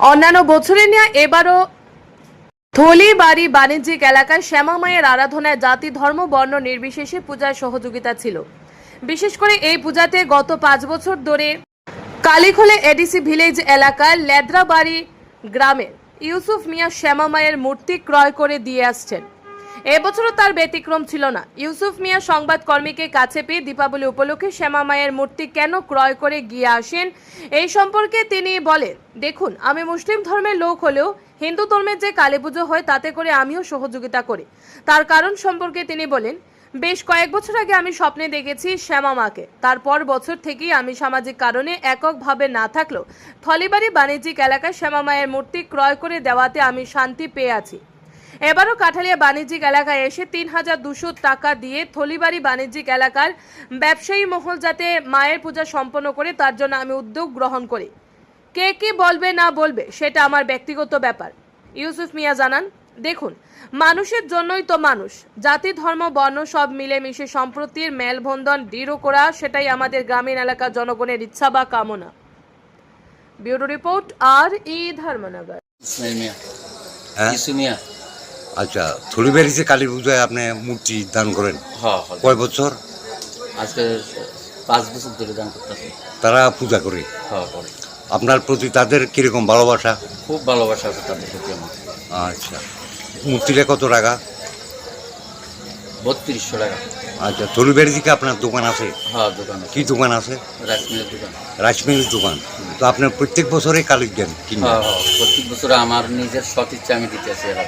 অন্যান্য বছরের নিয়ে এবারও থলিবাড়ি বাণিজ্যিক এলাকায় শ্যামা মায়ের আরাধনায় জাতি, ধর্ম, বর্ণ নির্বিশেষে পূজার সহযোগিতা ছিল। বিশেষ করে এই পূজাতে গত পাঁচ বছর ধরে কালীখোলে এডিসি ভিলেজ এলাকার লেদ্রাবাড়ি গ্রামের ইউসুফ মিয়া শ্যামা মায়ের মূর্তি ক্রয় করে দিয়ে আসছেন। এবছরও তার ব্যতিক্রম ছিল না। ইউসুফ মিয়া সংবাদকর্মীকে কাছে পেয়ে দীপাবলি উপলক্ষে শ্যামা মায়ের মূর্তি কেন ক্রয় করে গিয়ে আসেন, এই সম্পর্কে তিনি বলেন, দেখুন, আমি মুসলিম ধর্মের লোক হলেও হিন্দু ধর্মের যে কালী পুজো হয় তাতে করে আমিও সহযোগিতা করি। তার কারণ সম্পর্কে তিনি বলেন, বেশ কয়েক বছর আগে আমি স্বপ্নে দেখেছি শ্যামা মাকে। তারপর বছর থেকেই আমি সামাজিক কারণে এককভাবে না থাকলেও থলিবাড়ি বাণিজ্যিক এলাকায় শ্যামা মায়ের মূর্তি ক্রয় করে দেওয়াতে আমি শান্তি পেয়ে আছি। এবারও কাঠালিয়া বাণিজ্যিক এলাকায় এসে তিন হাজার দুশো টাকা দিয়ে থলিবাড়ি বাণিজ্যিক এলাকার ব্যবসায়ী মহল যাতে মায়ের পূজা সম্পন্ন করে তার জন্য আমি উদ্যোগ গ্রহণ করি। কে কি বলবে না বলবে সেটা আমার ব্যক্তিগত ব্যাপার। ইউসুফ মিয়া জানান দেখুন মানুষের জন্যই তো মানুষ। জাতি ধর্ম বর্ণ সব মিলেমিশে সম্প্রতির মেলবন্ধন দৃঢ় করা সেটাই আমাদের গ্রামীণ এলাকার জনগণের ইচ্ছা বা কামনা। ব্যুরো রিপোর্ট আর ই ধর্মনগর। আচ্ছা থলিবাড়িতে কালী পূজায় আপনি মূর্তি দান করেন? হ্যাঁ। কয় বছর? আজকে পাঁচ বছর ধরে দান করতেছি। তারা পূজা করে। হ্যাঁ করে। আপনার প্রতি তাদের কীরকম ভালোবাসা? খুব ভালোবাসা আছে তাদের প্রতি আমার। আচ্ছা। মূর্তিটা কত টাকা? বত্রিশশো টাকা। আচ্ছা থলিবাড়ি থেকে আপনার দোকান আছে? হ্যাঁ দোকান কি দোকান আছে? রাজমিলের দোকান। রাজমিলের দোকান। তো আপনার প্রত্যেক বছরে কালী দেন প্রত্যেক বছর আমার নিজের সৎ ইচ্ছা আমি দিতে আছি এরা।